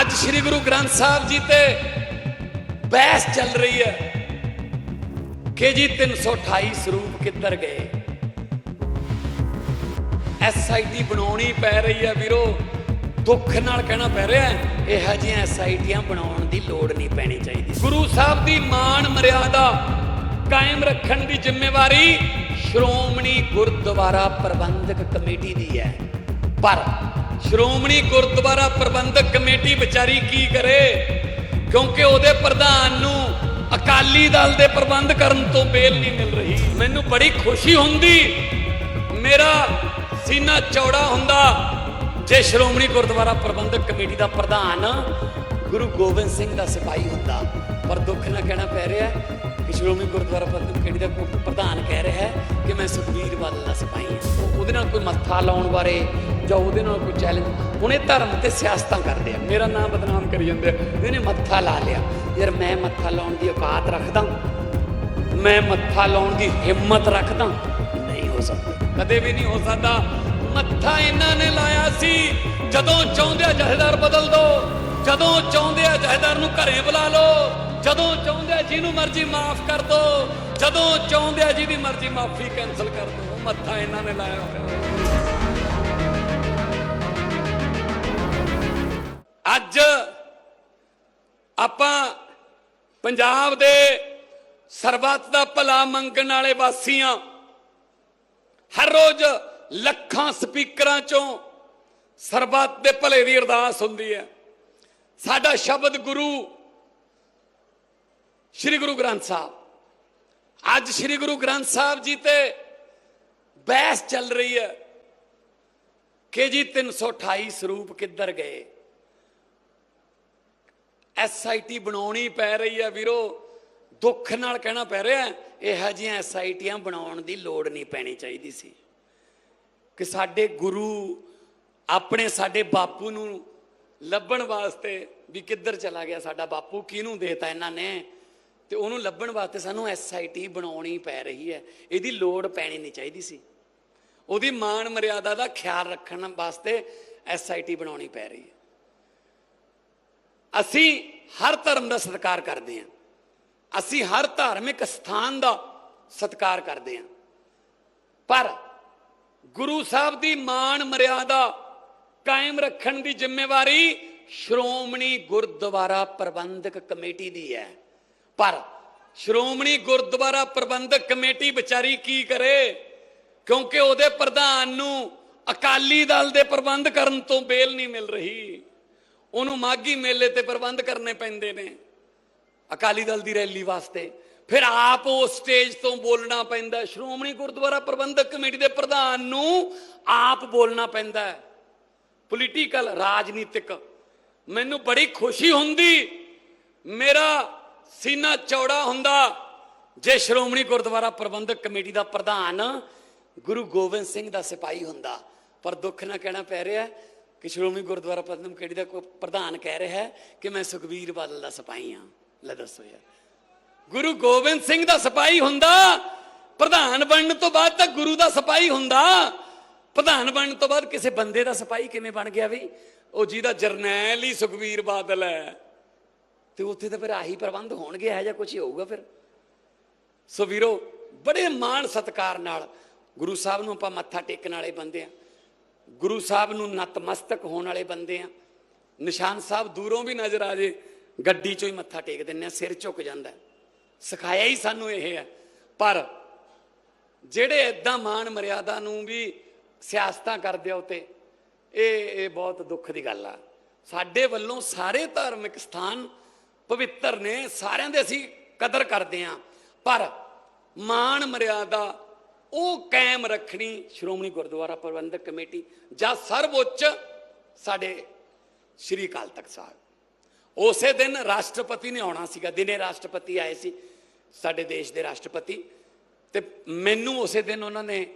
ਅੱਜ ਸ੍ਰੀ ਗੁਰੂ ਗ੍ਰੰਥ ਸਾਹਿਬ ਜੀ ਤੇ ਬਹਿਸ ਚੱਲ ਰਹੀ ਹੈ ਕਿ ਜੀ 328 ਸਰੂਪ ਕਿੱਧਰ ਗਏ? ਐਸਆਈਟੀ ਬਣਾਉਣੀ ਪੈ ਰਹੀ ਹੈ ਵੀਰੋ। ਦੁੱਖ ਨਾਲ ਕਹਿਣਾ ਪੈ ਰਿਹਾ ਹੈ, ਇਹੋ ਜਿਹੀਆਂ ਐਸਆਈਟੀਆਂ ਬਣਾਉਣ ਦੀ ਲੋੜ ਨਹੀਂ ਪੈਣੀ ਚਾਹੀਦੀ। ਗੁਰੂ ਸਾਹਿਬ ਦੀ ਮਾਣ ਮਰਿਆਦਾ ਕਾਇਮ ਰੱਖਣ ਦੀ ਜ਼ਿੰਮੇਵਾਰੀ ਸ਼੍ਰੋਮਣੀ ਗੁਰਦੁਆਰਾ ਪ੍ਰਬੰਧਕ ਕਮੇਟੀ ਦੀ ਹੈ। ਪਰ ਸ਼੍ਰੋਮਣੀ ਗੁਰਦੁਆਰਾ ਪ੍ਰਬੰਧਕ ਕਮੇਟੀ ਵਿਚਾਰੀ ਕੀ ਕਰੇ? ਕਿਉਂਕਿ ਉਹਦੇ ਪ੍ਰਧਾਨ ਨੂੰ ਅਕਾਲੀ ਦਲ ਦੇ ਪ੍ਰਬੰਧ ਕਰਨ ਤੋਂ ਬੇਲ ਨਹੀਂ ਮਿਲ ਰਹੀ। ਮੈਨੂੰ ਬੜੀ ਖੁਸ਼ੀ ਹੁੰਦੀ, ਮੇਰਾ ਸੀਨਾ ਚੌੜਾ ਹੁੰਦਾ ਜੇ ਸ਼੍ਰੋਮਣੀ ਗੁਰਦੁਆਰਾ ਪ੍ਰਬੰਧਕ ਕਮੇਟੀ ਦਾ ਪ੍ਰਧਾਨ ਗੁਰੂ ਗੋਬਿੰਦ ਸਿੰਘ ਦਾ ਸਿਪਾਹੀ ਹੁੰਦਾ। ਪਰ ਦੁੱਖ ਨਾਲ ਕਹਿਣਾ ਪੈ ਰਿਹਾ ਕਿ ਸ਼੍ਰੋਮਣੀ ਗੁਰਦੁਆਰਾ ਪ੍ਰਬੰਧਕ ਕਮੇਟੀ ਦਾ ਪ੍ਰਧਾਨ ਕਹਿ ਰਿਹਾ ਹੈ ਕਿ ਮੈਂ ਸੁਖਬੀਰ ਬਾਦਲ ਦਾ ਸਿਪਾਹੀ ਹਾਂ। ਉਹਦੇ ਨਾਲ ਕੋਈ ਮੱਥਾ ਲਾਉਣ ਬਾਰੇ ਜਾਂ ਉਹਦੇ ਨਾਲ ਕੋਈ ਚੈਲੰਜ ਹੁਣ ਇਹ ਧਰਮ ਤੇ ਸਿਆਸਤਾਂ ਕਰਦੇ ਆ। ਮੇਰਾ ਨਾਮ ਬਦਨਾਮ ਕਰੀ ਜਾਂਦੇ ਆ। ਇਹਨੇ ਮੱਥਾ ਲਾ ਲਿਆ। ਯਾਰ ਮੈਂ ਮੱਥਾ ਲਾਉਣ ਦੀ ਔਕਾਤ ਰੱਖਦਾ ਮੈਂ ਮੱਥਾ ਲਾਉਣ ਦੀ ਹਿੰਮਤ ਰੱਖਦਾ ਨਹੀਂ ਹੋ ਸਕਦਾ। ਕਦੇ ਵੀ ਨਹੀਂ ਹੋ ਸਕਦਾ। ਮੱਥਾ ਇਹਨਾਂ ਨੇ ਲਾਇਆ ਸੀ। ਜਦੋਂ ਚਾਹੁੰਦੇ ਆ ਜਹੇਦਾਰ ਬਦਲ ਦੋ। ਜਦੋਂ ਚਾਹੁੰਦੇ ਆ ਜਹੇਦਾਰ ਨੂੰ ਘਰੇ ਬੁਲਾ ਲਓ। ਜਦੋਂ ਚਾਹੁੰਦੇ ਜਿਹਨੂੰ ਮਰਜ਼ੀ ਮਾਫ ਕਰ ਦੋ। ਜਦੋਂ ਚਾਹੁੰਦੇ ਆ ਜਿਹਦੀ ਮਰਜ਼ੀ ਮਾਫੀ ਕੈਨਸਲ ਕਰ ਦੋ। ਮੱਥਾ ਇਹਨਾਂ ਨੇ ਲਾਇਆ ਹੋਇਆ। ਅੱਜ ਆਪਾਂ ਪੰਜਾਬ ਦੇ ਸਰਬੱਤ ਦਾ ਭਲਾ ਮੰਗਣ ਵਾਲੇ ਵਾਸੀਆਂ ਹਰ ਰੋਜ਼ ਲੱਖਾਂ ਸਪੀਕਰਾਂ ਚੋਂ ਸਰਬੱਤ ਦੇ ਭਲੇ ਦੀ ਅਰਦਾਸ ਹੁੰਦੀ ਹੈ। ਸਾਡਾ ਸ਼ਬਦ ਗੁਰੂ ਸ੍ਰੀ ਗੁਰੂ ਗ੍ਰੰਥ ਸਾਹਿਬ। ਅੱਜ ਸ੍ਰੀ ਗੁਰੂ ਗ੍ਰੰਥ ਸਾਹਿਬ ਜੀ ਤੇ ਬਹਿਸ ਚੱਲ ਰਹੀ ਹੈ ਕਿ ਜੀ 328 ਸਰੂਪ ਕਿੱਧਰ ਗਏ। ਐਸਆਈਟੀ ਬਣਾਉਣੀ ਪੈ ਰਹੀ ਹੈ ਵੀਰੋ। ਦੁੱਖ ਨਾਲ ਕਹਿਣਾ ਪੈ ਰਿਹਾ ਹੈ, ਇਹੋ ਜਿਹੀਆਂ ਐਸਆਈਟੀਆਂ ਬਣਾਉਣ ਦੀ ਲੋੜ ਨਹੀਂ ਪੈਣੀ ਚਾਹੀਦੀ ਸੀ। ਕਿ ਸਾਡੇ ਗੁਰੂ ਆਪਣੇ ਸਾਡੇ ਬਾਪੂ ਨੂੰ ਲੱਭਣ ਵਾਸਤੇ ਵੀ ਕਿੱਧਰ ਚਲਾ ਗਿਆ, ਸਾਡਾ ਬਾਪੂ ਕਿਹਨੂੰ ਦੇਤਾ ਇਹਨਾਂ ਨੇ? ਤੇ ਉਹਨੂੰ ਲੱਭਣ ਵਾਸਤੇ ਸਾਨੂੰ ਐਸਆਈਟੀ ਬਣਾਉਣੀ ਪੈ ਰਹੀ ਹੈ। ਇਹਦੀ ਲੋੜ ਪੈਣੀ ਨਹੀਂ ਚਾਹੀਦੀ ਸੀ। ਉਹਦੀ ਮਾਣ ਮਰਿਆਦਾ ਦਾ ਖਿਆਲ ਰੱਖਣ ਵਾਸਤੇ ਐਸਆਈਟੀ ਬਣਾਉਣੀ ਪੈ ਰਹੀ ਹੈ। ਅਸੀਂ ਹਰ ਧਰਮ ਦਾ ਸਤਿਕਾਰ ਕਰਦੇ ਹਾਂ। ਅਸੀਂ ਹਰ ਧਾਰਮਿਕ ਸਥਾਨ ਦਾ ਸਤਿਕਾਰ ਕਰਦੇ ਹਾਂ। ਪਰ ਗੁਰੂ ਸਾਹਿਬ ਦੀ ਮਾਣ ਮਰਿਆਦਾ ਕਾਇਮ ਰੱਖਣ ਦੀ ਜ਼ਿੰਮੇਵਾਰੀ ਸ਼੍ਰੋਮਣੀ ਗੁਰਦੁਆਰਾ ਪ੍ਰਬੰਧਕ ਕਮੇਟੀ ਦੀ ਹੈ। ਪਰ ਸ਼੍ਰੋਮਣੀ ਗੁਰਦੁਆਰਾ ਪ੍ਰਬੰਧਕ ਕਮੇਟੀ ਵਿਚਾਰੀ ਕੀ ਕਰੇ? ਕਿਉਂਕਿ ਉਹਦੇ ਪ੍ਰਧਾਨ ਨੂੰ ਅਕਾਲੀ ਦਲ ਦੇ ਪ੍ਰਬੰਧ ਕਰਨ ਤੋਂ ਬੇਲ ਨਹੀਂ ਮਿਲ ਰਹੀ। ਉਹਨੂੰ ਮਾਗੀ ਮੇਲੇ ਤੇ ਪ੍ਰਬੰਧ ਕਰਨੇ ਪੈਂਦੇ ਨੇ ਅਕਾਲੀ ਦਲ ਦੀ ਰੈਲੀ ਵਾਸਤੇ। ਫਿਰ ਆਪ ਉਸ ਸਟੇਜ ਤੋਂ ਬੋਲਣਾ ਪੈਂਦਾ। ਸ਼੍ਰੋਮਣੀ ਗੁਰਦੁਆਰਾ ਪ੍ਰਬੰਧਕ ਕਮੇਟੀ ਦੇ ਪ੍ਰਧਾਨ ਨੂੰ ਆਪ ਬੋਲਣਾ ਪੈਂਦਾ ਹੈ। ਪੋਲੀਟੀਕਲ, ਰਾਜਨੀਤਿਕ। ਮੈਨੂੰ ਬੜੀ ਖੁਸ਼ੀ ਹੁੰਦੀ। ਮੇਰਾ ਸੀਨਾ ਚੌੜਾ ਹੁੰਦਾ। ਜੇ ਸ਼੍ਰੋਮਣੀ ਗੁਰਦੁਆਰਾ ਪ੍ਰਬੰਧਕ ਕਮੇਟੀ ਦਾ ਪ੍ਰਧਾਨ ਗੁਰੂ ਗੋਬਿੰਦ ਸਿੰਘ ਦਾ ਸਿਪਾਹੀ ਹੁੰਦਾ, ਪਰ ਦੁੱਖ ਨਾਲ ਕਹਿਣਾ ਪੈ ਰਿਹਾ ਕਿ ਸ਼੍ਰੋਮਣੀ ਗੁਰਦੁਆਰਾ ਪ੍ਰਬੰਧਕ ਕਮੇਟੀ ਦਾ ਕੋਈ ਪ੍ਰਧਾਨ ਕਹਿ ਰਿਹਾ ਹੈ ਕਿ ਮੈਂ ਸੁਖਬੀਰ ਬਾਦਲ ਦਾ ਸਿਪਾਹੀ ਹਾਂ। ਲੈ ਦੱਸੋ ਯਾਰ। ਗੁਰੂ ਗੋਬਿੰਦ ਸਿੰਘ ਦਾ ਸਿਪਾਹੀ ਹੁੰਦਾ, ਪ੍ਰਧਾਨ ਬਣਨ ਤੋਂ ਬਾਅਦ ਤਾਂ ਗੁਰੂ ਦਾ ਸਿਪਾਹੀ ਹੁੰਦਾ। ਪ੍ਰਧਾਨ ਬਣਨ ਤੋਂ ਬਾਅਦ ਕਿਸੇ ਬੰਦੇ ਦਾ ਸਿਪਾਹੀ ਕਿਵੇਂ ਬਣ ਗਿਆ ਵੀ? ਉਹ ਜਿਹਦਾ ਜਰਨੈਲ ਹੀ ਸੁਖਬੀਰ ਬਾਦਲ ਹੈ। ਤੇ ਉੱਥੇ ਤਾਂ ਫਿਰ ਆਹੀ ਪ੍ਰਬੰਧ ਹੋਣਗੇ ਹੈ ਜਾਂ ਕੁਝ ਹੀ ਹੋਊਗਾ ਫਿਰ। ਸੋ ਵੀਰੋ, ਬੜੇ ਮਾਣ ਸਤਕਾਰ ਨਾਲ ਗੁਰੂ ਸਾਹਿਬ ਨੂੰ ਆਪਾਂ ਮੱਥਾ ਟੇਕਣ ਵਾਲੇ ਬੰਦੇ ਆ ਗੁਰੂ ਸਾਹਿਬ ਨੂੰ ਨਤਮਸਤਕ ਹੋਣ ਵਾਲੇ ਬੰਦੇ ਆ ਨਿਸ਼ਾਨ ਸਾਹਿਬ ਦੂਰੋਂ ਵੀ ਨਜ਼ਰ ਆ ਜੇ, ਗੱਡੀ ਚੋਂ ਹੀ ਮੱਥਾ ਟੇਕ ਦਿੰਨੇ ਆ ਸਿਰ ਝੁਕ ਜਾਂਦਾ। ਸਿਖਾਇਆ ਹੀ ਸਾਨੂੰ ਇਹ ਹੈ। ਪਰ ਜਿਹੜੇ ਇਦਾਂ ਮਾਣ ਮਰਿਆਦਾ ਨੂੰ ਵੀ ਸਿਆਸਤਾਂ ਕਰਦੇ ਆ ਉਤੇ, ਇਹ ਇਹ ਬਹੁਤ ਦੁੱਖ ਦੀ ਗੱਲ ਆ। ਸਾਡੇ ਵੱਲੋਂ ਸਾਰੇ ਧਾਰਮਿਕ ਸਥਾਨ ਪਵਿੱਤਰ ਨੇ, ਸਾਰਿਆਂ ਦੇ ਅਸੀਂ ਕਦਰ ਕਰਦੇ ਆ ਪਰ ਮਾਣ ਮਰਿਆਦਾ, ਉਹ ਕਾਇਮ ਰੱਖਣੀ ਸ਼੍ਰੋਮਣੀ ਗੁਰਦੁਆਰਾ ਪ੍ਰਬੰਧਕ ਕਮੇਟੀ ਜਾਂ ਸਰਵਉੱਚ ਸਾਡੇ ਸ਼੍ਰੀ ਅਕਾਲ ਤਖਤ ਸਾਹਿਬ। ਉਸੇ ਦਿਨ ਰਾਸ਼ਟਰਪਤੀ ਨੇ ਆਉਣਾ ਸੀਗਾ, ਦਿਨੇ ਰਾਸ਼ਟਰਪਤੀ ਆਏ ਸੀ, ਸਾਡੇ ਦੇਸ਼ ਦੇ ਰਾਸ਼ਟਰਪਤੀ। ਤੇ ਮੈਨੂੰ ਉਸੇ ਦਿਨ ਉਹਨਾਂ ਨੇ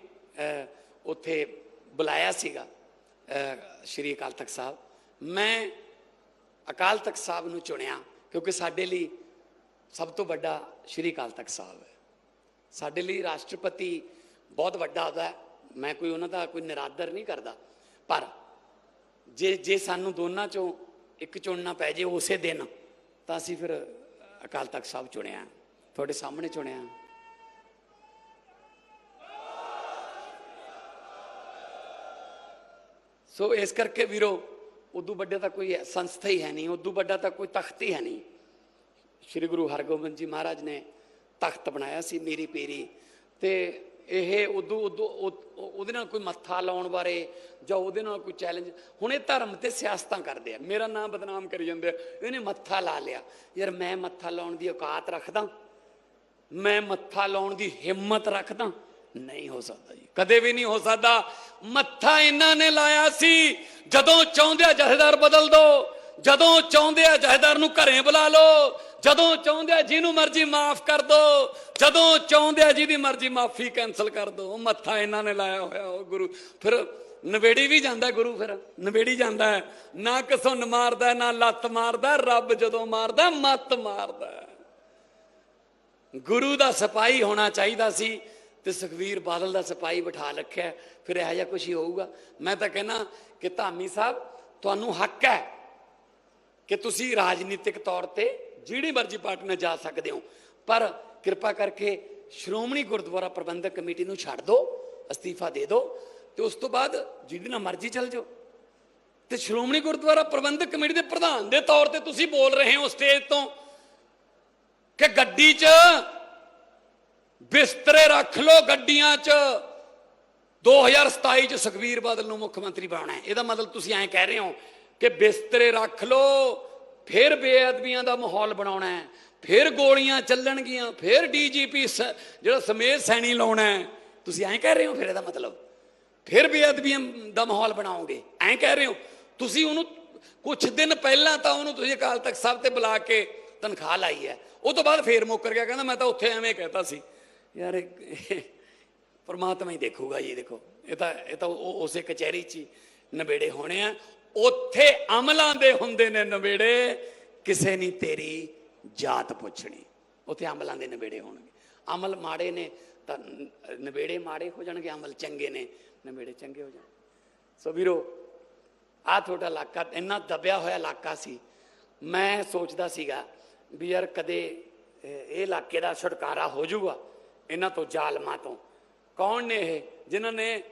ਉੱਥੇ ਬੁਲਾਇਆ ਸੀਗਾ ਸ਼੍ਰੀ ਅਕਾਲ ਤਖਤ ਸਾਹਿਬ। ਮੈਂ ਅਕਾਲ ਤਖਤ ਸਾਹਿਬ ਨੂੰ ਚੁਣਿਆ। ਕਿਉਂਕਿ ਸਾਡੇ ਲਈ ਸਭ ਤੋਂ ਵੱਡਾ ਸ਼੍ਰੀ ਅਕਾਲ ਤਖਤ ਸਾਹਿਬ ਹੈ। ਸਾਡੇ ਲਈ ਰਾਸ਼ਟਰਪਤੀ ਬਹੁਤ ਵੱਡਾ ਹੁੰਦਾ ਹੈ। ਮੈਂ ਕੋਈ ਉਹਨਾਂ ਦਾ ਕੋਈ ਨਿਰਾਦਰ ਨਹੀਂ ਕਰਦਾ। ਪਰ ਜੇ ਜੇ ਸਾਨੂੰ ਦੋਨਾਂ ਚੋਂ ਇੱਕ ਚੁਣਨਾ ਪੈ ਜੇ ਉਸੇ ਦਿਨ, ਤਾਂ ਅਸੀਂ ਫਿਰ ਅਕਾਲ ਤਖਤ ਸਾਹਿਬ ਚੁਣਿਆ ਤੁਹਾਡੇ ਸਾਹਮਣੇ ਚੁਣਿਆ ਸੋ ਇਸ ਕਰਕੇ ਵੀਰੋ ਉਦੋਂ ਵੱਡੇ ਤਾਂ ਕੋਈ ਸੰਸਥਾ ਹੀ ਹੈ ਨਹੀਂ, ਉਦੋਂ ਵੱਡਾ ਤਾਂ ਕੋਈ ਤਖਤ ਹੀ ਹੈ ਨਹੀਂ। ਸ੍ਰੀ ਗੁਰੂ ਹਰਗੋਬਿੰਦ ਜੀ ਮਹਾਰਾਜ ਨੇ ਤਖਤ ਬਣਾਇਆ ਸੀ, ਮੇਰੀ ਪੀਰੀ। ਤੇ ਇਹ ਉਦੋਂ ਉਦੋਂ ਉਹਦੇ ਨਾਲ ਕੋਈ ਮੱਥਾ ਲਾਉਣ ਬਾਰੇ ਜਾਂ ਉਹਦੇ ਨਾਲ ਕੋਈ ਚੈਲੰਜ ਹੁਣ ਇਹ ਧਰਮ ਤੇ ਸਿਆਸਤਾਂ ਕਰਦੇ ਆ। ਮੇਰਾ ਨਾਮ ਬਦਨਾਮ ਕਰੀ ਜਾਂਦੇ ਆ। ਇਹਨੇ ਮੱਥਾ ਲਾ ਲਿਆ। ਯਾਰ ਮੈਂ ਮੱਥਾ ਲਾਉਣ ਦੀ ਔਕਾਤ ਰੱਖਦਾ। ਮੈਂ ਮੱਥਾ ਲਾਉਣ ਦੀ ਹਿੰਮਤ ਰੱਖਦਾ। ਨਹੀਂ ਹੋ ਸਕਦਾ ਜੀ। ਕਦੇ ਵੀ ਨਹੀਂ ਹੋ ਸਕਦਾ। ਮੱਥਾ ਇਹਨਾਂ ਨੇ ਲਾਇਆ ਸੀ। ਜਦੋਂ ਚਾਹੁੰਦੇ ਆ ਜਥੇਦਾਰ ਬਦਲ ਦੋ, ਜਦੋਂ ਚਾਹੁੰਦੇ ਆ ਜਥੇਦਾਰ ਨੂੰ ਘਰੇ ਬੁਲਾ ਲਓ, ਜਦੋਂ ਚਾਹੁੰਦੇ ਆ ਜਿਹਨੂੰ ਮਰਜ਼ੀ ਮਾਫ ਕਰ ਦੋ, ਜਦੋਂ ਚਾਹੁੰਦੇ ਆ ਜਿਹਦੀ ਮਰਜ਼ੀ ਮਾਫੀ ਕੈਨਸਲ ਕਰ ਦੋ ਮੱਥਾ ਇਹਨਾਂ ਨੇ ਲਾਇਆ ਹੋਇਆ, ਉਹ ਗੁਰੂ, ਫਿਰ ਨਵੇੜੀ ਵੀ ਜਾਂਦਾ ਗੁਰੂ ਫਿਰ, ਨਵੇੜੀ ਜਾਂਦਾ ਨਾ ਕਿਸੋਂ ਮਾਰਦਾ ਨਾ ਲੱਤ ਮਾਰਦਾ, ਰੱਬ ਜਦੋਂ ਮਾਰਦਾ, ਮੱਤ ਮਾਰਦਾ ਗੁਰੂ ਦਾ ਸਿਪਾਹੀ ਹੋਣਾ ਚਾਹੀਦਾ ਸੀ ਤੇ ਸੁਖਵੀਰ ਬਾਦਲ ਦਾ ਸਿਪਾਹੀ ਬਿਠਾ ਰੱਖਿਆ ਫਿਰ ਇਹੋ ਜਿਹਾ ਕੁਝ ਹੀ ਹੋਊਗਾ। ਮੈਂ ਤਾਂ ਕਹਿੰਦਾ ਕਿ ਧਾਮੀ ਸਾਹਿਬ, ਤੁਹਾਨੂੰ ਹੱਕ ਹੈ ਕਿ ਤੁਸੀਂ ਰਾਜਨੀਤਿਕ ਤੌਰ ਤੇ ਜਿਹੜੀ ਮਰਜ਼ੀ ਪਾਰਟੀ ਨਾਲ ਜਾ ਸਕਦੇ ਹੋ, ਪਰ ਕਿਰਪਾ ਕਰਕੇ ਸ਼੍ਰੋਮਣੀ ਗੁਰਦੁਆਰਾ ਪ੍ਰਬੰਧਕ ਕਮੇਟੀ ਨੂੰ ਛੱਡ ਦਿਓ, ਅਸਤੀਫਾ ਦੇ ਦਿਓ ਤੇ ਉਸ ਤੋਂ ਬਾਅਦ ਜਿਹਦੇ ਨਾਲ ਮਰਜ਼ੀ ਚੱਲ ਜਾਓ। ਤੇ ਸ਼੍ਰੋਮਣੀ ਗੁਰਦੁਆਰਾ ਪ੍ਰਬੰਧਕ ਕਮੇਟੀ ਦੇ ਪ੍ਰਧਾਨ ਦੇ ਤੌਰ ਤੇ ਤੁਸੀਂ ਬੋਲ ਰਹੇ ਹੋ ਸਟੇਜ ਤੋਂ ਕਿ ਗੱਡੀ 'ਚ ਬਿਸਤਰੇ ਰੱਖ ਲਓ ਗੱਡੀਆਂ 'ਚ। 2027 'ਚ ਸੁਖਵੀਰ ਬਾਦਲ ਨੂੰ ਮੁੱਖ ਮੰਤਰੀ ਬਣਾਉਣਾ ਹੈ। ਇਹਦਾ ਮਤਲਬ ਤੁਸੀਂ ਐਂ ਕਹਿ ਰਹੇ ਹੋ ਕਿ ਬਿਸਤਰੇ ਰੱਖ ਲਓ, ਫਿਰ ਬੇਅਦਬੀਆਂ ਦਾ ਮਾਹੌਲ ਬਣਾਉਣਾ ਹੈ, ਫਿਰ ਗੋਲੀਆਂ ਚੱਲਣਗੀਆਂ, ਫਿਰ ਡੀਜੀਪੀ ਜਿਹੜਾ ਸਮੇਤ ਸੈਣੀ ਲਾਉਣਾ ਹੈ। ਤੁਸੀਂ ਐਂ ਕਹਿ ਰਹੇ ਹੋ ਫਿਰ ਇਹਦਾ ਮਤਲਬ? ਫਿਰ ਬੇਅਦਬੀਆਂ ਦਾ ਮਾਹੌਲ ਬਣਾਓਗੇ। ਐਂ ਕਹਿ ਰਹੇ ਹੋ? ਤੁਸੀਂ ਉਹਨੂੰ ਕੁਝ ਦਿਨ ਪਹਿਲਾਂ ਤਾਂ ਉਹਨੂੰ ਤੁਸੀਂ ਅਕਾਲ ਤਖਤ ਸਾਹਿਬ ਤੇ ਬੁਲਾ ਕੇ ਤਨਖਾਹ ਲਾਈ ਹੈ। ਉਹ ਤੋਂ ਬਾਅਦ ਫੇਰ ਮੁੱਕਰ ਗਿਆ। ਕਹਿੰਦਾ ਮੈਂ ਤਾਂ ਉੱਥੇ ਐਵੇਂ ਕਹਿਤਾ ਸੀ। ਯਾਰ ਪਰਮਾਤਮਾ ਹੀ ਦੇਖੂਗਾ ਜੀ, ਦੇਖੋ। ਇਹ ਤਾਂ ਇਹ ਤਾਂ ਉਹ- ਉਸੇ ਕਚਹਿਰੀ 'ਚ ਹੀ ਨਵੇੜੇ ਹੋਣੇ ਆ। ਉੱਥੇ ਅਮਲਾਂ ਦੇ ਹੁੰਦੇ ਨੇ ਨਵੇੜੇ। ਕਿਸੇ ਨਹੀਂ ਤੇਰੀ ਜਾਤ ਪੁੱਛਣੀ। ਉੱਥੇ ਅਮਲਾਂ ਦੇ ਨਵੇੜੇ ਹੋਣਗੇ। ਅਮਲ ਮਾੜੇ ਨੇ ਤਾਂ ਨ- ਨਵੇੜੇ ਮਾੜੇ ਹੋ ਜਾਣਗੇ, ਅਮਲ ਚੰਗੇ ਨੇ ਨਵੇੜੇ ਚੰਗੇ ਹੋ ਜਾਣ ਸੋ ਵੀਰੋ ਆ ਤੁਹਾਡਾ ਇਲਾਕਾ, ਇੰਨਾ ਦਬਿਆ ਹੋਇਆ ਇਲਾਕਾ ਸੀ। ਮੈਂ ਸੋਚਦਾ ਸੀਗਾ ਵੀ ਯਾਰ ਕਦੇ ਇਹ ਇਹ ਇਲਾਕੇ ਦਾ ਛੁਟਕਾਰਾ ਹੋ ਜਾਊਗਾ। ਇਹਨਾਂ ਤੋਂ ਜ਼ਾਲਮਾਂ ਤੋਂ। ਕੌਣ ਨੇ ਇਹ? ਜਿਨ੍ਹਾਂ ਨੇ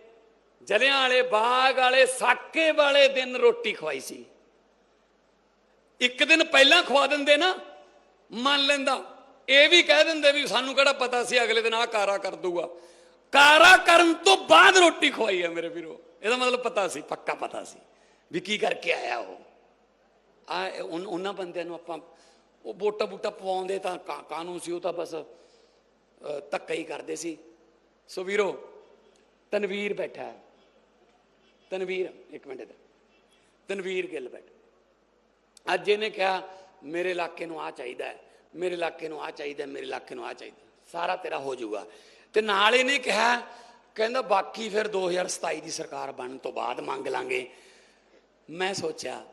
ਜਲਿਆਂ ਵਾਲੇ, ਬਾਗ ਵਾਲੇ, ਸਾਕੇ ਵਾਲੇ ਦਿਨ ਰੋਟੀ ਖਵਾਈ ਸੀ। ਇੱਕ ਦਿਨ ਪਹਿਲਾਂ ਖਵਾ ਦਿੰਦੇ ਨਾ, ਮੰਨ ਲੈਂਦਾ। ਇਹ ਵੀ ਕਹਿ ਦਿੰਦੇ ਵੀ ਸਾਨੂੰ ਕਿਹੜਾ ਪਤਾ ਸੀ ਅਗਲੇ ਦਿਨ ਆਹ ਕਾਰਾ ਕਰ ਦੂਗਾ ਕਾਰਾ ਕਰਨ ਤੋਂ ਬਾਅਦ ਰੋਟੀ ਖਵਾਈ ਹੈ ਮੇਰੇ ਵੀਰੋ। ਇਹਦਾ ਮਤਲਬ ਪਤਾ ਸੀ, ਪੱਕਾ ਪਤਾ ਸੀ ਵੀ ਕੀ ਕਰਕੇ ਆਇਆ ਉਹ। ਆ ਉਹਨਾਂ ਬੰਦਿਆਂ ਨੂੰ ਆਪਾਂ ਉਹ ਵੋਟਾ ਬੂਟਾ ਪਵਾਉਂਦੇ ਤਾਂ ਕਾ- ਕਾਨੂੰਨ ਸੀ, ਉਹ ਤਾਂ ਬਸ ਧੱਕਾ ਹੀ ਕਰਦੇ ਸੀ। ਸੋ ਵੀਰੋ, ਤਨਵੀਰ ਬੈਠਾ ਹੈ। ਤਨਵੀਰ, ਇੱਕ ਮਿੰਟ ਇੱਧਰ। ਤਨਵੀਰ ਗਿੱਲ ਬੈਠ। ਅੱਜ ਇਹਨੇ ਕਿਹਾ, ਮੇਰੇ ਇਲਾਕੇ ਨੂੰ ਆ ਚਾਹੀਦਾ ਹੈ। ਮੇਰੇ ਇਲਾਕੇ ਨੂੰ ਆ ਚਾਹੀਦਾ ਮੇਰੇ ਇਲਾਕੇ ਨੂੰ ਆ ਚਾਹੀਦਾ ਸਾਰਾ ਤੇਰਾ ਹੋ ਜਾਊਗਾ। ਤੇ ਨਾਲ ਇਹਨੇ ਕਿਹਾ, ਕਹਿੰਦਾ, ਬਾਕੀ ਫਿਰ 2027 ਦੀ ਸਰਕਾਰ ਬਣਨ ਤੋਂ ਬਾਅਦ ਮੰਗ ਲਾਂਗੇ। ਮੈਂ ਸੋਚਿਆ,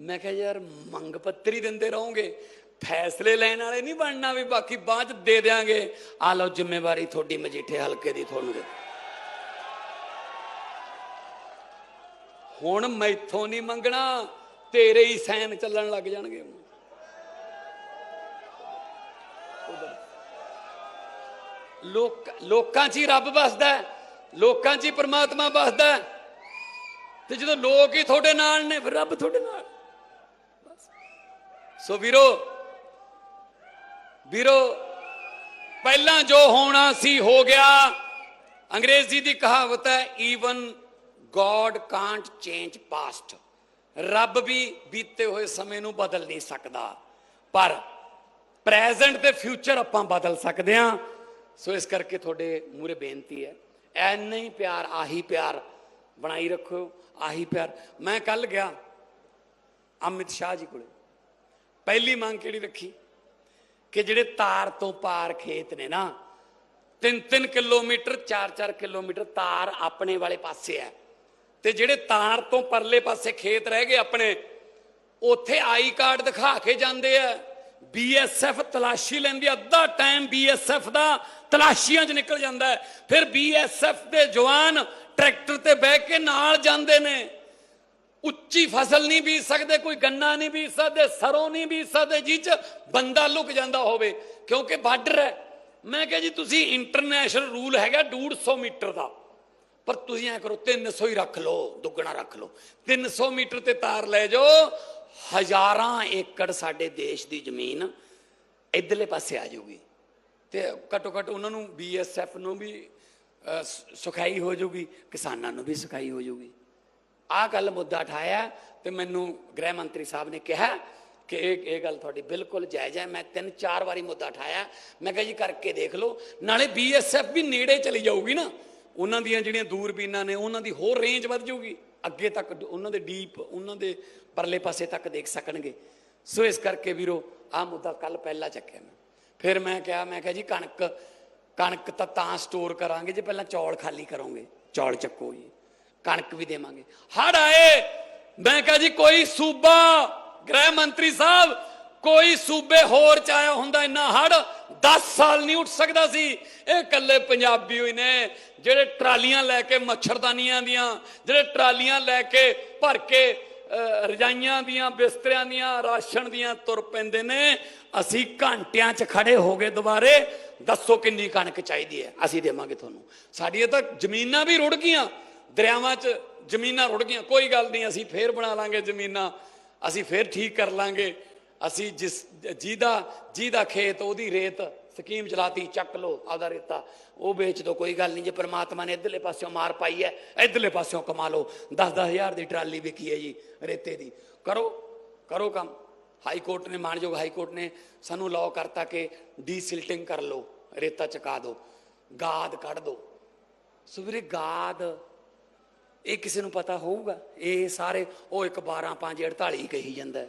ਮੈਂ ਕਿਹਾ, ਯਾਰ, ਮੰਗ ਪੱਤਰੀ ਦਿੰਦੇ ਰਹੋਗੇ। ਫੈਸਲੇ ਲੈਣ ਵਾਲੇ ਨਹੀਂ ਬਣਨਾ ਵੀ ਬਾਕੀ ਬਾਅਦ ਚ ਦੇ ਦਿਆਂਗੇ। ਆ ਲਓ ਜ਼ਿੰਮੇਵਾਰੀ ਤੁਹਾਡੀ, ਮਜੀਠੇ ਹਲਕੇ ਦੀ ਤੁਹਾਨੂੰ ਦੇ। ਹੁਣ ਮੈਥੋਂ ਨਹੀਂ ਮੰਗਣਾ, ਤੇਰੇ ਹੀ ਸੈਨ ਚੱਲਣ ਲੱਗ ਜਾਣਗੇ। ਲੋਕ ਲੋਕਾਂ 'ਚ ਹੀ ਰੱਬ ਵਸਦਾ ਲੋਕਾਂ 'ਚ ਹੀ ਪਰਮਾਤਮਾ ਵਸਦਾ ਤੇ ਜਦੋਂ ਲੋਕ ਹੀ ਤੁਹਾਡੇ ਨਾਲ ਨੇ, ਫਿਰ ਰੱਬ ਤੁਹਾਡੇ ਨਾਲ। ਸੋ ਵੀਰੋ ਵੀਰੋ, ਪਹਿਲਾਂ ਜੋ ਹੋਣਾ ਸੀ ਹੋ ਗਿਆ। ਅੰਗਰੇਜ਼ੀ ਦੀ ਕਹਾਵਤ ਹੈ even god can't change past ਰੱਬ ਵੀ ਬੀਤੇ ਹੋਏ ਸਮੇਂ ਨੂੰ ਬਦਲ ਨਹੀਂ ਸਕਦਾ। ਪਰ ਪ੍ਰੈਜ਼ੈਂਟ ਤੇ ਫਿਊਚਰ ਆਪਾਂ ਬਦਲ ਸਕਦੇ ਹਾਂ। ਸੋ ਇਸ ਕਰਕੇ ਤੁਹਾਡੇ ਮੂਰੇ ਬੇਨਤੀ ਹੈ ਐਨਾ ਹੀ ਪਿਆਰ, ਆਹੀ ਪਿਆਰ ਬਣਾਈ ਰੱਖੋ, ਆਹੀ ਪਿਆਰ। ਮੈਂ ਕੱਲ ਗਿਆ ਅਮਿਤ ਸ਼ਾਹ ਜੀ ਕੋਲੇ। ਪਹਿਲੀ ਮੰਗ ਕਿਹੜੀ ਰੱਖੀ? ਕਿ ਜਿਹੜੇ ਤਾਰ ਤੋਂ ਪਾਰ ਖੇਤ ਨੇ ਨਾ 3-3 ਕਿਲੋਮੀਟਰ 4-4 ਕਿਲੋਮੀਟਰ ਤਾਰ ਆਪਣੇ ਵਾਲੇ ਪਾਸੇ ਹੈ। ਤੇ ਜਿਹੜੇ ਤਾਰ ਤੋਂ ਪਰਲੇ ਪਾਸੇ ਖੇਤ ਰਹਿ ਗਏ ਆਪਣੇ, ਉੱਥੇ ਆਈ ਕਾਰਡ ਦਿਖਾ ਕੇ ਜਾਂਦੇ ਆ। ਬੀਐਸਐਫ ਤਲਾਸ਼ੀ ਲੈਂਦੀ ਅੱਧਾ ਟਾਈਮ ਬੀਐਸਐਫ ਦਾ ਤਲਾਸ਼ੀਆਂ 'ਚ ਨਿਕਲ ਜਾਂਦਾ ਹੈ। ਫਿਰ ਬੀਐਸਐਫ ਦੇ ਜਵਾਨ ਟਰੈਕਟਰ ਤੇ ਬਹਿ ਕੇ ਨਾਲ ਜਾਂਦੇ ਨੇ। ਉੱਚੀ ਫਸਲ ਨਹੀਂ ਬੀਜ ਸਕਦੇ ਕੋਈ ਗੰਨਾ ਨਹੀਂ ਬੀਜ ਸਕਦੇ ਸਰੋਂ ਨਹੀਂ ਬੀਜ ਸਕਦੇ ਜਿਹ ਚ ਬੰਦਾ ਲੁਕ ਜਾਂਦਾ ਹੋਵੇ ਕਿਉਂਕਿ ਬਾਰਡਰ ਹੈ। ਮੈਂ ਕਿਹਾ ਜੀ ਤੁਸੀਂ ਇੰਟਰਨੈਸ਼ਨਲ ਰੂਲ ਹੈਗਾ 150 ਮੀਟਰ ਦਾ। ਪਰ ਤੁਸੀਂ ਐ ਕਰੋ 300 ਹੀ ਰੱਖ ਲਓ ਦੁੱਗਣਾ ਰੱਖ ਲਓ। 300 ਮੀਟਰ ਤੇ ਤਾਰ ਲੈ ਜਾਓ ਹਜ਼ਾਰਾਂ ਏਕੜ ਸਾਡੇ ਦੇਸ਼ ਦੀ ਜ਼ਮੀਨ ਇਧਰਲੇ ਪਾਸੇ ਆ ਜਾਊਗੀ। ਤੇ ਘੱਟੋ ਘੱਟ ਉਹਨਾਂ ਨੂੰ ਬੀਐਸਐਫ ਨੂੰ ਵੀ ਅਹ, ਸ- ਸੁਖਾਈ ਹੋ ਜਾਊਗੀ ਕਿਸਾਨਾਂ ਨੂੰ ਵੀ ਸੁਖਾਈ ਹੋ ਜਾਊਗੀ। ਆਹ ਗੱਲ ਮੁੱਦਾ ਉਠਾਇਆ ਤੇ ਮੈਨੂੰ ਗ੍ਰਹਿ ਮੰਤਰੀ ਸਾਹਿਬ ਨੇ ਕਿਹਾ ਕਿ ਇਹ ਇਹ ਗੱਲ ਤੁਹਾਡੀ ਬਿਲਕੁਲ ਜਾਇਜ਼ ਹੈ। ਮੈਂ ਤਿੰਨ ਚਾਰ ਵਾਰੀ ਮੁੱਦਾ ਉਠਾਇਆ। ਮੈਂ ਕਿਹਾ ਜੀ ਕਰਕੇ ਦੇਖ ਲਓ। ਨਾਲੇ ਬੀਐਸਐਫ ਵੀ ਨੇੜੇ ਚਲੀ ਜਾਊਗੀ ਨਾ। ਉਹਨਾਂ ਦੀਆਂ ਜਿਹੜੀਆਂ ਦੂਰਬੀਨਾਂ ਨੇ, ਉਹਨਾਂ ਦੀ ਹੋਰ ਰੇਂਜ ਵੱਧ ਜਾਊਗੀ। ਅੱਗੇ ਤੱਕ ਡ- ਉਹਨਾਂ ਦੇ ਡੀਪ ਉਹਨਾਂ ਦੇ ਪਰਲੇ ਪਾਸੇ ਤੱਕ ਦੇਖ ਸਕਣਗੇ। ਸੋ ਇਸ ਕਰਕੇ ਵੀਰੋ ਆਹ ਮੁੱਦਾ ਕੱਲ ਪਹਿਲਾਂ ਚੱਕਿਆ ਮੈਂ। ਫਿਰ ਮੈਂ ਕਿਹਾ ਮੈਂ ਕਿਹਾ ਜੀ ਕਣਕ ਕਣਕ ਤਾਂ ਤਾਂ ਸਟੋਰ ਕਰਾਂਗੇ, ਜੇ ਪਹਿਲਾਂ ਚੌਲ ਖਾਲੀ ਕਰੋਗੇ। ਚੌਲ ਚੱਕੋ ਜੀ। ਕਣਕ ਵੀ ਦੇਵਾਂਗੇ। ਹੜ ਆਏ ਮੈਂ ਕਿਹਾ ਜੀ ਕੋਈ ਸੂਬਾ ਗ੍ਰਹਿ ਮੰਤਰੀ ਸਾਹਿਬ ਕੋਈ ਸੂਬੇ ਹੋਰ ਚ ਆਇਆ ਹੁੰਦਾ ਇੰਨਾ ਹੜ 10 ਸਾਲ ਨਹੀਂ ਉੱਠ ਸਕਦਾ ਸੀ। ਇਹ ਇਕੱਲੇ ਪੰਜਾਬੀ ਹੋਈ ਨੇ ਜਿਹੜੇ ਟਰਾਲੀਆਂ ਲੈ ਕੇ ਮੱਛਰਦਾਨੀਆਂ ਦੀਆਂ ਜਿਹੜੇ ਟਰਾਲੀਆਂ ਲੈ ਕੇ ਭਰ ਕੇ ਅਹ, ਰਜਾਈਆਂ ਦੀਆਂ ਬਿਸਤਰਿਆਂ ਦੀਆਂ ਰਾਸ਼ਨ ਦੀਆਂ ਤੁਰ ਪੈਂਦੇ ਨੇ। ਅਸੀਂ ਘੰਟਿਆਂ 'ਚ ਖੜੇ ਹੋ ਗਏ ਦੁਬਾਰੇ। ਦੱਸੋ ਕਿੰਨੀ ਕਣਕ ਚਾਹੀਦੀ ਹੈ? ਅਸੀਂ ਦੇਵਾਂਗੇ ਤੁਹਾਨੂੰ। ਸਾਡੀਆਂ ਤਾਂ ਜ਼ਮੀਨਾਂ ਵੀ ਰੁੜ ਗਈਆਂ। ਦਰਿਆਵਾਂ 'ਚ ਜ਼ਮੀਨਾਂ ਰੁੜ ਗਈਆਂ। ਕੋਈ ਗੱਲ ਨਹੀਂ, ਅਸੀਂ ਫੇਰ ਬਣਾ ਲਾਂਗੇ ਜ਼ਮੀਨਾਂ, ਅਸੀਂ ਫੇਰ ਠੀਕ ਕਰ ਲਾਂਗੇ। ਅਸੀਂ ਜਿਸ ਜਿਹਦਾ ਜਿਹਦਾ ਖੇਤ, ਉਹਦੀ ਰੇਤ ਸਕੀਮ ਚਲਾਤੀ, ਚੱਕ ਲੋ ਆਪਦਾ ਰੇਤਾ। ਉਹ ਵੇਚ ਦੋ, ਕੋਈ ਗੱਲ ਨਹੀਂ, ਜੇ ਪਰਮਾਤਮਾ ਨੇ ਇਧਰਲੇ ਪਾਸਿਓਂ ਮਾਰ ਪਾਈ ਹੈ, ਇਧਰਲੇ ਪਾਸਿਓਂ ਕਮਾ ਲਓ। 10 ਹਜ਼ਾਰ ਦੀ ਟਰਾਲੀ ਵਿਕੀ ਹੈ ਜੀ, ਰੇਤੇ ਦੀ। ਕਰੋ ਕਰੋ ਕੰਮ। ਹਾਈ ਕੋਰਟ ਨੇ, ਮਾਨਯੋਗ ਹਾਈ ਕੋਰਟ ਨੇ ਸਾਨੂੰ ਲਾਅ ਕਰਤਾ ਕਿ ਡੀਸਿਲਟਿੰਗ ਕਰ ਲਓ, ਰੇਤਾ ਚਕਾ ਦਿਓ ਗਾਦ ਕੱਢ ਦਿਓ ਸੋ ਵੀਰੇ, ਗਾਦ ਇਹ ਕਿਸੇ ਨੂੰ ਪਤਾ ਹੋਊਗਾ? ਇਹ ਸਾਰੇ, ਉਹ ਇੱਕ 12 5 48 ਕਹੀ ਜਾਂਦਾ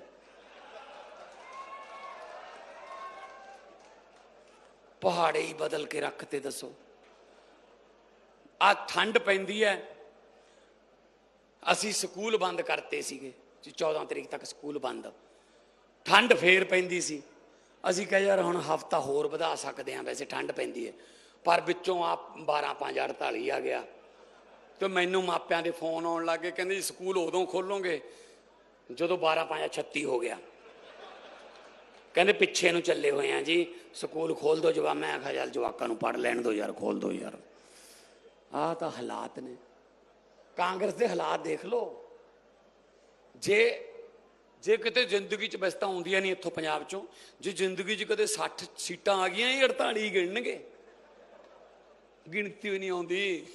ਪਹਾੜੇ ਹੀ ਬਦਲ ਕੇ ਰੱਖ ਤੇ ਦੱਸੋ। ਆ ਠੰਡ ਪੈਂਦੀ ਹੈ। ਅਸੀਂ ਸਕੂਲ ਬੰਦ ਕਰਤੇ ਸੀਗੇ। ਜੀ 14 ਤਰੀਕ ਤੱਕ ਸਕੂਲ ਬੰਦ। ਠੰਡ ਫੇਰ ਪੈਂਦੀ ਸੀ। ਅਸੀਂ ਕਹੇ, ਯਾਰ, ਹੁਣ ਹਫਤਾ ਹੋਰ ਵਧਾ ਸਕਦੇ ਹਾਂ। ਵੈਸੇ ਠੰਡ ਪੈਂਦੀ ਹੈ। ਪਰ ਵਿੱਚੋਂ ਆ 12 5 48 ਆ ਗਿਆ। ਤੇ ਮੈਨੂੰ ਮਾਪਿਆਂ ਦੇ ਫੋਨ ਆਉਣ ਲੱਗੇ ਕਹਿੰਦੇ ਜੀ ਸਕੂਲ ਉਦੋਂ ਖੋਲੋਗੇ ਜਦੋਂ 12 5 36 ਹੋ ਗਿਆ। ਕਹਿੰਦੇ ਪਿੱਛੇ ਨੂੰ ਚੱਲੇ ਹੋਏ ਆ ਜੀ, ਸਕੂਲ ਖੋਲ ਦੋ ਜਵਾਬ ਮੈਂ ਆਖਿਆ ਚੱਲ ਜਵਾਕਾਂ ਨੂੰ ਪੜ ਲੈਣ ਦੋ ਯਾਰ, ਖੋਲ ਦੋ ਯਾਰ। ਆਹ ਤਾਂ ਹਾਲਾਤ ਨੇ। ਕਾਂਗਰਸ ਦੇ ਹਾਲਾਤ ਦੇਖ ਲਓ। ਜੇ ਜੇ ਕਿਤੇ ਜ਼ਿੰਦਗੀ 'ਚ ਬਸਤਾ ਆਉਂਦੀਆਂ ਨਹੀਂ ਇੱਥੋਂ ਪੰਜਾਬ 'ਚੋਂ, ਜੇ ਜ਼ਿੰਦਗੀ 'ਚ ਕਦੇ 60 ਸੀਟਾਂ ਆ ਗਈਆਂ, ਇਹ 48 ਗਿਣਨਗੇ। ਗਿਣਤੀ ਵੀ ਨਹੀਂ ਆਉਂਦੀ।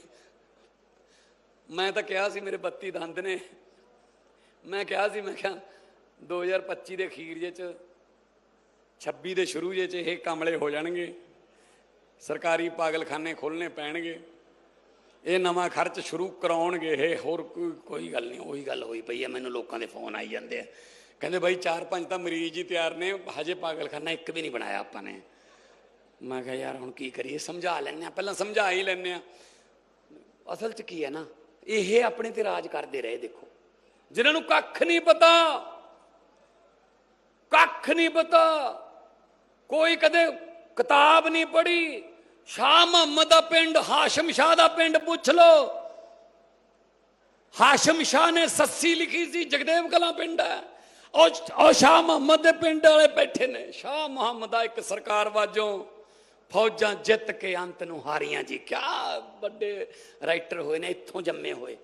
ਮੈਂ ਤਾਂ ਕਿਹਾ ਸੀ ਮੇਰੇ 32 ਦੰਦ ਨੇ। ਮੈਂ ਕਿਹਾ ਸੀ, ਮੈਂ ਕਿਹਾ 2025 ਦੇ ਅਖੀਰ ਜੇ ਚ 26 ਦੇ ਸ਼ੁਰੂ ਜੇ ਚ ਇਹ ਕਮਲੇ ਹੋ ਜਾਣਗੇ, ਸਰਕਾਰੀ ਪਾਗਲਖਾਨੇ ਖੋਲਣੇ ਪੈਣਗੇ, ਇਹ ਨਵਾਂ ਖਰਚ ਸ਼ੁਰੂ ਕਰਾਉਣਗੇ, ਇਹ ਹੋਰ ਕੋਈ ਕੋਈ ਗੱਲ ਨਹੀਂ, ਉਹੀ ਗੱਲ ਹੋਈ ਪਈ ਹੈ, ਮੈਨੂੰ ਲੋਕਾਂ ਦੇ ਫੋਨ ਆਈ ਜਾਂਦੇ ਆ। ਕਹਿੰਦੇ ਬਾਈ ਚਾਰ ਪੰਜ ਤਾਂ ਮਰੀਜ਼ ਹੀ ਤਿਆਰ ਨੇ, ਹਜੇ ਪਾਗਲਖਾਨਾ ਇੱਕ ਵੀ ਨਹੀਂ ਬਣਾਇਆ ਆਪਾਂ ਨੇ। ਮੈਂ ਕਿਹਾ ਯਾਰ ਹੁਣ ਕੀ ਕਰੀਏ, ਸਮਝਾ ਲੈਣੇ ਆ ਪਹਿਲਾਂ ਸਮਝਾ ਹੀ ਲੈਣੇ ਆ ਅਸਲ 'ਚ ਕੀ ਹੈ ਨਾ ਇਹ ਆਪਣੇ ਤੇ ਰਾਜ ਕਰਦੇ ਰਹੇ, ਦੇਖੋ। ਜਿਨ੍ਹਾਂ ਨੂੰ ਕੱਖ ਨਹੀਂ ਪਤਾ, ਕੱਖ ਨਹੀਂ ਪਤਾ, ਕੋਈ ਕਦੇ ਕਿਤਾਬ ਨਹੀਂ ਪੜ੍ਹੀ, ਸ਼ਾਹ ਮੁਹੰਮਦ ਦਾ ਪਿੰਡ, ਹਾਸ਼ਮ ਸ਼ਾਹ ਦਾ ਪਿੰਡ ਪੁੱਛ ਲਓ। ਹਾਸ਼ਮ ਸ਼ਾਹ ਨੇ ਸੱਸੀ ਲਿਖੀ ਸੀ, ਜਗਦੇਵ ਕਲਾਂ ਪਿੰਡ ਹੈ। ਉਹ ਉਹ ਸ਼ਾਹ ਮੁਹੰਮਦ ਦੇ ਪਿੰਡ ਵਾਲੇ ਬੈਠੇ ਨੇ। ਸ਼ਾਹ ਮੁਹੰਮਦ ਦਾ ਇੱਕ ਸਰਕਾਰ ਵਾਜੋਂ ਫੌਜਾਂ ਜਿੱਤ ਕੇ ਅੰਤ ਨੂੰ ਹਾਰੀਆਂ ਜੀ। ਕਿਆ ਵੱਡੇ ਰਾਈਟਰ ਹੋਏ ਨੇ, ਇੱਥੋਂ ਜੰਮੇ ਹੋਏ।